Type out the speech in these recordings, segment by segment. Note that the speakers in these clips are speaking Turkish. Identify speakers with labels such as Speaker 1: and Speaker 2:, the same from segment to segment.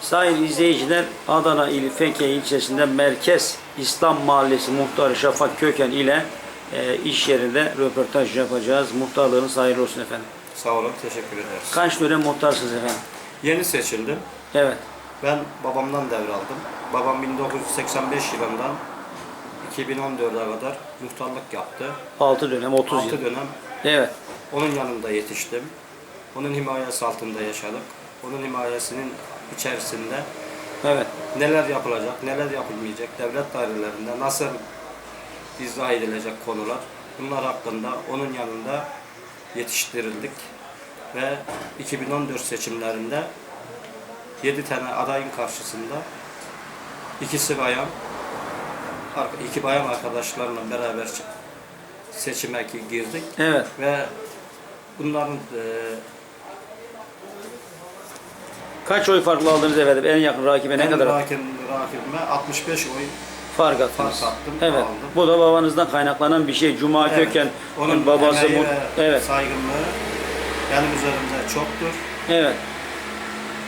Speaker 1: Sayın izleyiciler Adana ili Feke ilçesinde Merkez İslam Mahallesi muhtarı Şafak Köken ile e, iş yerinde röportaj yapacağız. Muhtarlığınız hayırlı olsun efendim.
Speaker 2: Sağ olun, teşekkür ederiz.
Speaker 1: Kaç dönem muhtarsınız efendim?
Speaker 2: Yeni seçildim.
Speaker 1: Evet.
Speaker 2: Ben babamdan devraldım. Babam 1985 yılından 2014'e kadar muhtarlık yaptı.
Speaker 1: 6 dönem 30
Speaker 2: 6
Speaker 1: yıl.
Speaker 2: dönem
Speaker 1: Evet.
Speaker 2: onun yanında yetiştim. Onun himayesi altında yaşadık. Onun himayesinin içerisinde
Speaker 1: Evet.
Speaker 2: neler yapılacak, neler yapılmayacak, devlet dairelerinde nasıl izah edilecek konular, bunlar hakkında onun yanında yetiştirildik ve 2014 seçimlerinde 7 tane adayın karşısında ikisi bayan, iki bayan arkadaşlarla beraber seçime girdik
Speaker 1: Evet.
Speaker 2: ve bunların e,
Speaker 1: Kaç oy farklı aldınız efendim? En yakın rakibe ne
Speaker 2: en
Speaker 1: kadar
Speaker 2: rakim, rakibime 65 oy
Speaker 1: fark attınız?
Speaker 2: Fark attım,
Speaker 1: Evet.
Speaker 2: aldım.
Speaker 1: Bu da babanızdan kaynaklanan bir şey. Cuma
Speaker 2: Evet.
Speaker 1: Köken
Speaker 2: Onun
Speaker 1: babası
Speaker 2: emeği
Speaker 1: bu.
Speaker 2: ve
Speaker 1: Evet.
Speaker 2: saygınlığı benim üzerimde çoktur.
Speaker 1: Evet.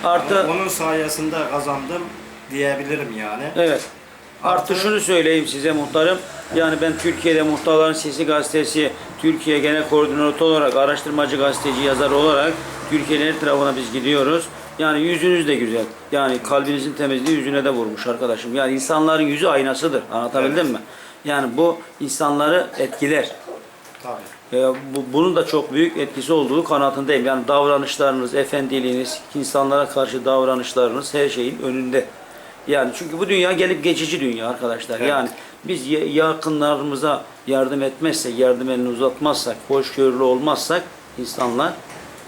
Speaker 1: Artı
Speaker 2: Onun sayesinde kazandım diyebilirim yani.
Speaker 1: Evet. Artı
Speaker 2: Artı-
Speaker 1: şunu söyleyeyim size muhtarım. Yani ben Türkiye'de Muhtarların Sesi gazetesi, Türkiye Genel Koordinatörü olarak, araştırmacı gazeteci, yazar olarak Türkiye'nin her tarafına biz gidiyoruz. Yani yüzünüz de güzel. Yani kalbinizin temizliği yüzüne de vurmuş arkadaşım. Yani insanların yüzü aynasıdır. Anlatabildim
Speaker 2: Evet.
Speaker 1: mi? Yani bu insanları etkiler.
Speaker 2: Tabii.
Speaker 1: E, bu, bunun da çok büyük etkisi olduğu kanaatindeyim. Yani davranışlarınız, efendiliğiniz, insanlara karşı davranışlarınız her şeyin önünde. Yani çünkü bu dünya gelip geçici dünya arkadaşlar.
Speaker 2: Evet.
Speaker 1: Yani biz ya- yakınlarımıza yardım etmezsek, yardım elini uzatmazsak, hoşgörülü olmazsak insanlar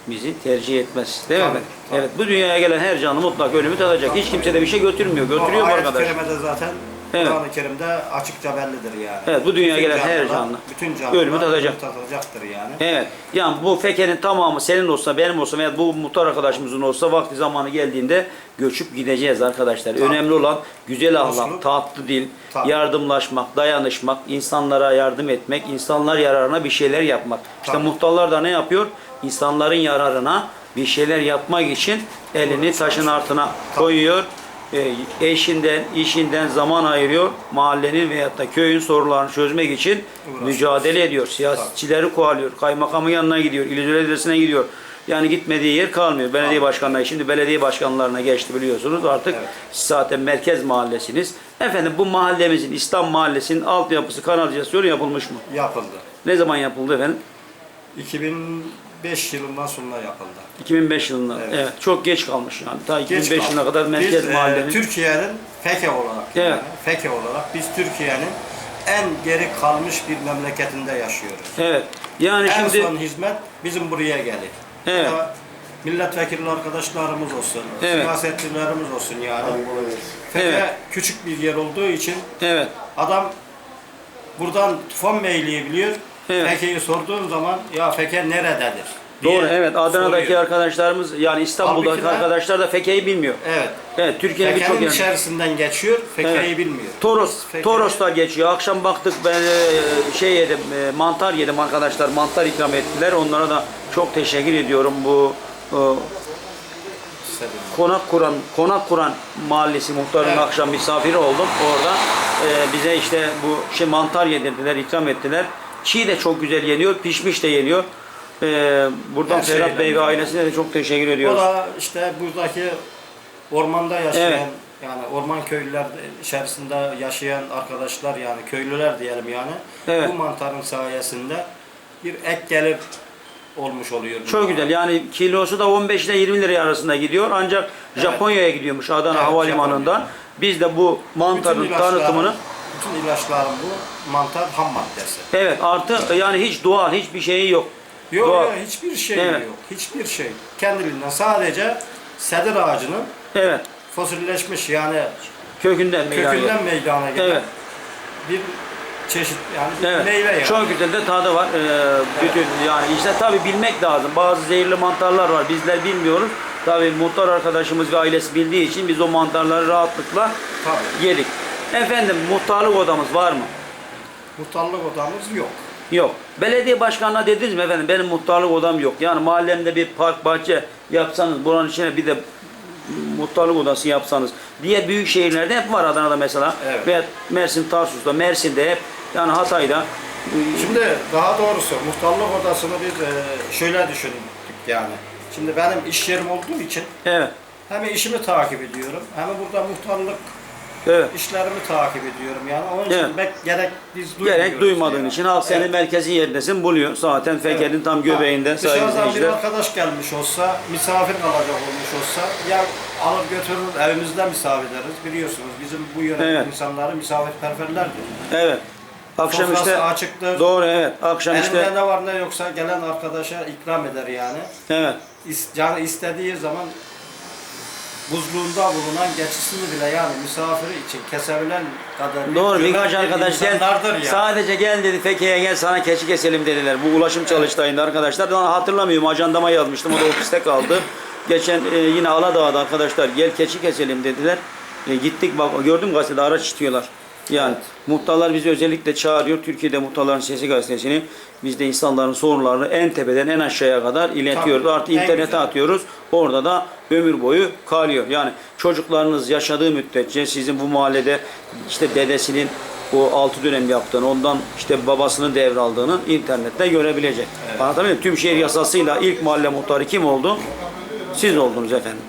Speaker 1: bizi tercih etmez. Değil mi?
Speaker 2: Tabii,
Speaker 1: efendim?
Speaker 2: tabii.
Speaker 1: Evet. Bu dünyaya gelen her canlı mutlak ölümü tadacak. Hiç kimse de bir şey götürmüyor. Götürüyor mu
Speaker 2: ayet-i
Speaker 1: arkadaş?
Speaker 2: kerimede zaten
Speaker 1: Evet.
Speaker 2: Kur'an-ı Kerim'de açıkça bellidir yani.
Speaker 1: Evet, bu dünyaya gelen her canlı
Speaker 2: bütün canlılar
Speaker 1: ölümü tadacak.
Speaker 2: tadacaktır yani.
Speaker 1: Evet. Yani bu fekenin tamamı senin olsa, benim olsa veya bu muhtar arkadaşımızın olsa vakti zamanı geldiğinde göçüp gideceğiz arkadaşlar.
Speaker 2: Tabii.
Speaker 1: Önemli olan güzel ahlak, tatlı dil,
Speaker 2: Tabii.
Speaker 1: yardımlaşmak, dayanışmak, insanlara yardım etmek, insanlar yararına bir şeyler yapmak. İşte
Speaker 2: Tabii.
Speaker 1: muhtarlar da ne yapıyor? İnsanların yararına bir şeyler yapmak için elini taşın altına koyuyor. E, eşinden, işinden zaman ayırıyor. Mahallenin veyahut da köyün sorunlarını çözmek için
Speaker 2: Uğraşıyor.
Speaker 1: mücadele ediyor. Siyasetçileri kovalıyor. Kaymakamın yanına gidiyor. İl Belediyesi'ne gidiyor. Yani gitmediği yer kalmıyor. Belediye başkanları şimdi belediye başkanlarına geçti biliyorsunuz. Artık
Speaker 2: Evet.
Speaker 1: zaten merkez mahallesiniz. Efendim bu mahallemizin İslam mahallesinin altyapısı kanalizasyonu yapılmış mı?
Speaker 2: Yapıldı.
Speaker 1: Ne zaman yapıldı efendim?
Speaker 2: 2005 yılından sonra yapıldı.
Speaker 1: 2005 yılında. Evet.
Speaker 2: Evet.
Speaker 1: çok geç kalmış yani. Ta
Speaker 2: Geç
Speaker 1: 2005 yılına
Speaker 2: kaldı.
Speaker 1: kadar merkez
Speaker 2: biz, e,
Speaker 1: mahallenin
Speaker 2: Türkiye'nin Feke olarak
Speaker 1: Evet.
Speaker 2: yani, Feke olarak biz Türkiye'nin en geri kalmış bir memleketinde yaşıyoruz.
Speaker 1: Evet. Yani
Speaker 2: en
Speaker 1: şimdi
Speaker 2: son hizmet bizim buraya gelir.
Speaker 1: Evet.
Speaker 2: Milletvekili arkadaşlarımız olsun,
Speaker 1: Evet.
Speaker 2: siyasetçilerimiz olsun yani. Feke
Speaker 1: Evet.
Speaker 2: küçük bir yer olduğu için
Speaker 1: evet.
Speaker 2: adam buradan tufan meyleyebiliyor.
Speaker 1: Evet.
Speaker 2: Feke'yi sorduğun zaman ya Feke nerededir? diye
Speaker 1: Doğru evet Adana'daki
Speaker 2: soruyor.
Speaker 1: arkadaşlarımız yani İstanbul'daki
Speaker 2: Halbuki de-
Speaker 1: arkadaşlar da Feke'yi bilmiyor.
Speaker 2: Evet.
Speaker 1: Evet Türkiye'nin birçok
Speaker 2: Feke'nin
Speaker 1: yerinde.
Speaker 2: içerisinden geçiyor, Feke'yi
Speaker 1: Evet.
Speaker 2: bilmiyor.
Speaker 1: Toros,
Speaker 2: Feke'yi-
Speaker 1: Toros'ta geçiyor. Akşam baktık ben e, şey yedim, e, mantar yedim arkadaşlar. Mantar ikram ettiler. Onlara da çok teşekkür ediyorum. Bu e,
Speaker 2: istedim.
Speaker 1: Konak Kur'an Konak Kur'an Mahallesi muhtarının
Speaker 2: Evet.
Speaker 1: akşam misafiri oldum. Orada e, bize işte bu şey mantar yedirdiler, ikram ettiler. Çiğ de çok güzel yeniyor, pişmiş de yeniyor. E, buradan
Speaker 2: Her
Speaker 1: Ferhat
Speaker 2: şeyden
Speaker 1: Bey ve
Speaker 2: yani.
Speaker 1: ailesine de çok teşekkür
Speaker 2: O
Speaker 1: ediyoruz.
Speaker 2: da işte buradaki ormanda yaşayan
Speaker 1: Evet.
Speaker 2: yani orman köylüler içerisinde yaşayan arkadaşlar yani köylüler diyelim yani.
Speaker 1: Evet.
Speaker 2: Bu mantarın sayesinde bir ek gelir olmuş oluyor.
Speaker 1: Çok güzel. Yani kilosu da 15 ile 20 lira arasında gidiyor. Ancak
Speaker 2: Evet.
Speaker 1: Japonya'ya gidiyormuş Adana
Speaker 2: Evet,
Speaker 1: Havalimanı'ndan.
Speaker 2: Japonya.
Speaker 1: Biz de bu mantarın tanıtımını
Speaker 2: bütün ilaçların bu mantar ham maddesi.
Speaker 1: evet artı yani hiç doğal hiçbir şeyi yok.
Speaker 2: Yok
Speaker 1: Doğal.
Speaker 2: yok hiçbir şey
Speaker 1: Evet.
Speaker 2: yok. Hiçbir şey. Kendiliğinden sadece sedir ağacının
Speaker 1: Evet.
Speaker 2: fosilleşmiş yani
Speaker 1: Kökünden meydana
Speaker 2: kökünden meydana gelen
Speaker 1: Evet.
Speaker 2: bir çeşit yani
Speaker 1: Evet.
Speaker 2: meyve yani.
Speaker 1: Çok güzel de tadı var. Ee, bütün yani işte tabi bilmek lazım. Bazı zehirli mantarlar var. Bizler bilmiyoruz. Tabi muhtar arkadaşımız ve ailesi bildiği için biz o mantarları rahatlıkla
Speaker 2: Tabii.
Speaker 1: yedik. Efendim muhtarlık odamız var mı?
Speaker 2: Muhtarlık odamız yok.
Speaker 1: Yok. Belediye başkanına dediniz mi efendim benim muhtarlık odam yok. Yani mahallemde bir park bahçe yapsanız buranın içine bir de muhtarlık odası yapsanız. Diğer büyük şehirlerde hep var Adana'da mesela.
Speaker 2: Evet.
Speaker 1: Ve Mersin, Tarsus'ta, Mersin'de hep yani Hatay'da
Speaker 2: Şimdi daha doğrusu muhtarlık odasını biz e, şöyle düşündük yani. Şimdi benim iş yerim olduğu için
Speaker 1: evet.
Speaker 2: hem işimi takip ediyorum hem burada muhtarlık
Speaker 1: Evet.
Speaker 2: işlerimi takip ediyorum yani. Onun için
Speaker 1: Evet.
Speaker 2: bek, gerek biz duymuyoruz.
Speaker 1: Gerek duymadığın
Speaker 2: yani.
Speaker 1: için halk senin
Speaker 2: Evet.
Speaker 1: merkezi yerindesin buluyor. Zaten Feker'in tam göbeğinde sayın
Speaker 2: Dışarıdan bir
Speaker 1: izleyiciler.
Speaker 2: arkadaş gelmiş olsa, misafir kalacak olmuş olsa ya alır götürür evimizde misafir ederiz. Biliyorsunuz bizim bu yörenin
Speaker 1: Evet.
Speaker 2: insanları misafirperverlerdir.
Speaker 1: Evet. Akşam
Speaker 2: Sofrası
Speaker 1: işte
Speaker 2: açıktır.
Speaker 1: doğru evet. Akşam
Speaker 2: Elimde
Speaker 1: işte
Speaker 2: ne var ne yoksa gelen arkadaşa ikram eder yani.
Speaker 1: evet.
Speaker 2: İs- Canı istediği zaman buzluğunda bulunan geçisini bile yani misafiri için kesebilen kadar
Speaker 1: Doğru birkaç arkadaş gel
Speaker 2: yani.
Speaker 1: sadece gel dedi Fekir'e gel sana keçi keselim dediler. Bu ulaşım çalıştayında arkadaşlar. Ben hatırlamıyorum ajandama yazmıştım o da ofiste kaldı. Geçen e, yine Aladağ'da arkadaşlar gel keçi keselim dediler. E, gittik bak gördüm gazetede araç istiyorlar. Yani muhtarlar bizi özellikle çağırıyor. Türkiye'de Muhtarların Sesi gazetesini biz de insanların sorunlarını en tepeden en aşağıya kadar iletiyoruz.
Speaker 2: Tabii,
Speaker 1: Artı
Speaker 2: en
Speaker 1: internete
Speaker 2: güzel.
Speaker 1: atıyoruz. Orada da ömür boyu kalıyor. Yani çocuklarınız yaşadığı müddetçe sizin bu mahallede işte dedesinin o altı dönem yaptığını, ondan işte babasını devraldığını internette görebilecek. Anlatabiliyor muyum? Tüm şehir yasasıyla ilk mahalle muhtarı kim oldu? Siz oldunuz efendim.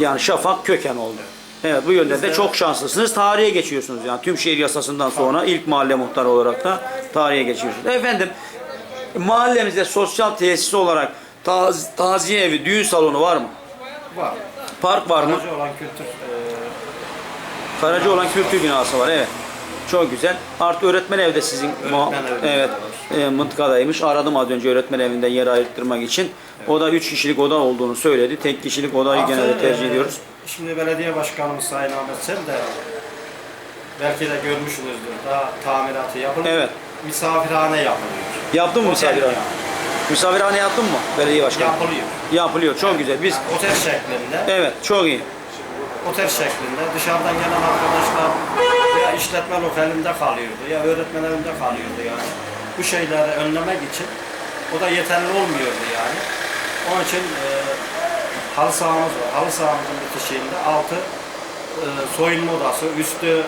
Speaker 1: Yani Şafak Köken oldu. Evet bu yönde de çok şanslısınız. Tarihe geçiyorsunuz yani tüm şehir yasasından sonra ilk mahalle muhtarı olarak da tarihe geçiyorsunuz. Efendim mahallemizde sosyal tesis olarak taz, taziye evi, düğün salonu var mı?
Speaker 2: var.
Speaker 1: Park var mı?
Speaker 2: Aracı olan kültür e,
Speaker 1: Karaca olan kültür binası var evet. Çok güzel. Artı öğretmen evde sizin
Speaker 2: evde
Speaker 1: evet e, mıntıkadaymış. Aradım az önce öğretmen evinden yer ayırttırmak için. O da 3 kişilik oda olduğunu söyledi. Tek kişilik odayı
Speaker 2: Artı,
Speaker 1: genelde tercih
Speaker 2: e,
Speaker 1: ediyoruz.
Speaker 2: Şimdi belediye başkanımız Sayın Ahmet Sen de belki de görmüşsünüzdür. Daha tamiratı yapılıyor.
Speaker 1: Evet.
Speaker 2: Misafirhane yapılıyor.
Speaker 1: Yaptın mı
Speaker 2: Otel
Speaker 1: misafirhane?
Speaker 2: yani.
Speaker 1: Misafirhane yaptın mı belediye başkanı?
Speaker 2: Yapılıyor.
Speaker 1: Yapılıyor. Çok güzel. Biz
Speaker 2: Yani otel şeklinde.
Speaker 1: evet çok iyi.
Speaker 2: Otel şeklinde dışarıdan gelen arkadaşlar ya işletme lokalinde kalıyordu ya öğretmen evinde kalıyordu yani. Bu şeyleri önlemek için o da yeterli olmuyordu yani. Onun için e, halı sahamız var. Halı sahamızın altı e, soyunma odası, üstü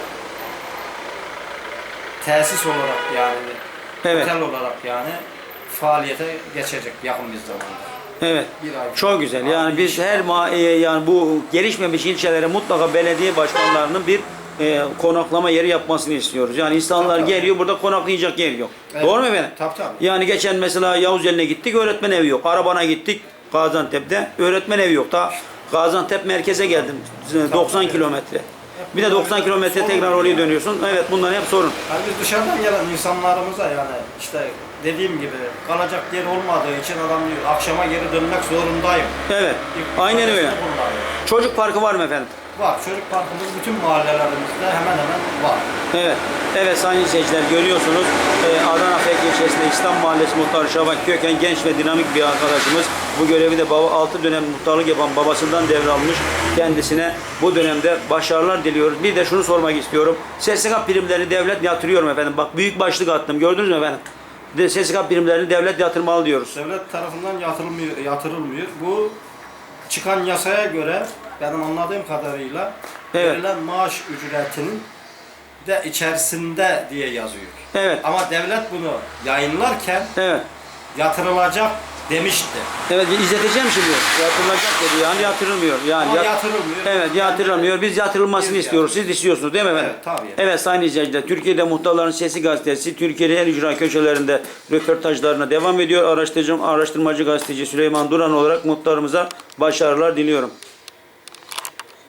Speaker 2: tesis olarak yani
Speaker 1: Evet.
Speaker 2: otel olarak yani faaliyete geçecek yakın bir zamanda.
Speaker 1: Evet. Çok güzel. Yani biz her ma e, yani bu gelişmemiş ilçelere mutlaka belediye başkanlarının bir e, konaklama yeri yapmasını istiyoruz. Yani insanlar
Speaker 2: Tabii, tabii.
Speaker 1: geliyor burada konaklayacak yer yok.
Speaker 2: Evet.
Speaker 1: Doğru mu efendim?
Speaker 2: Tabii, tabii.
Speaker 1: Yani geçen mesela Yavuzeli'ne gittik öğretmen evi yok. Arabana gittik Gaziantep'te öğretmen evi yok. Ta Gaziantep merkeze geldim. 90
Speaker 2: tabii.
Speaker 1: kilometre. Bir de 90 kilometre tekrar oraya dönüyorsun. Evet bunlar hep sorun.
Speaker 2: Yani biz dışarıdan gelen insanlarımıza yani işte dediğim gibi kalacak yer olmadığı için adam diyor akşama geri dönmek zorundayım.
Speaker 1: Evet. Aynen öyle. Çocuk parkı var mı efendim?
Speaker 2: Var. Çocuk parkımız bütün mahallelerimizde hemen hemen var.
Speaker 1: Evet. Evet sayın izleyiciler görüyorsunuz e, Adana Fek ilçesinde İslam Mahallesi Muhtarı Şaban Köken genç ve dinamik bir arkadaşımız. Bu görevi de baba, 6 dönem muhtarlık yapan babasından devralmış. Kendisine bu dönemde başarılar diliyoruz. Bir de şunu sormak istiyorum. SSK primlerini devlet yatırıyor mu efendim? Bak büyük başlık attım gördünüz mü efendim? SSK primlerini devlet yatırmalı diyoruz.
Speaker 2: Devlet tarafından yatırılmıyor, yatırılmıyor. Bu çıkan yasaya göre benim anladığım kadarıyla
Speaker 1: Evet.
Speaker 2: verilen maaş ücretinin de içerisinde diye yazıyor.
Speaker 1: Evet.
Speaker 2: Ama devlet bunu yayınlarken
Speaker 1: Evet.
Speaker 2: yatırılacak demişti.
Speaker 1: Evet izleteceğim şimdi. Yatırılacak dedi yani yatırılmıyor. Yani
Speaker 2: Ama
Speaker 1: yat-
Speaker 2: yatırılmıyor.
Speaker 1: Evet yatırılmıyor. Biz yatırılmasını
Speaker 2: Biz
Speaker 1: istiyoruz. Siz istiyorsunuz değil mi efendim?
Speaker 2: Evet, tabii.
Speaker 1: Evet sayın izleyiciler. Türkiye'de Muhtarların Sesi gazetesi Türkiye'nin en ücra köşelerinde röportajlarına devam ediyor. Araştırmacı, araştırmacı gazeteci Süleyman Duran olarak muhtarımıza başarılar diliyorum.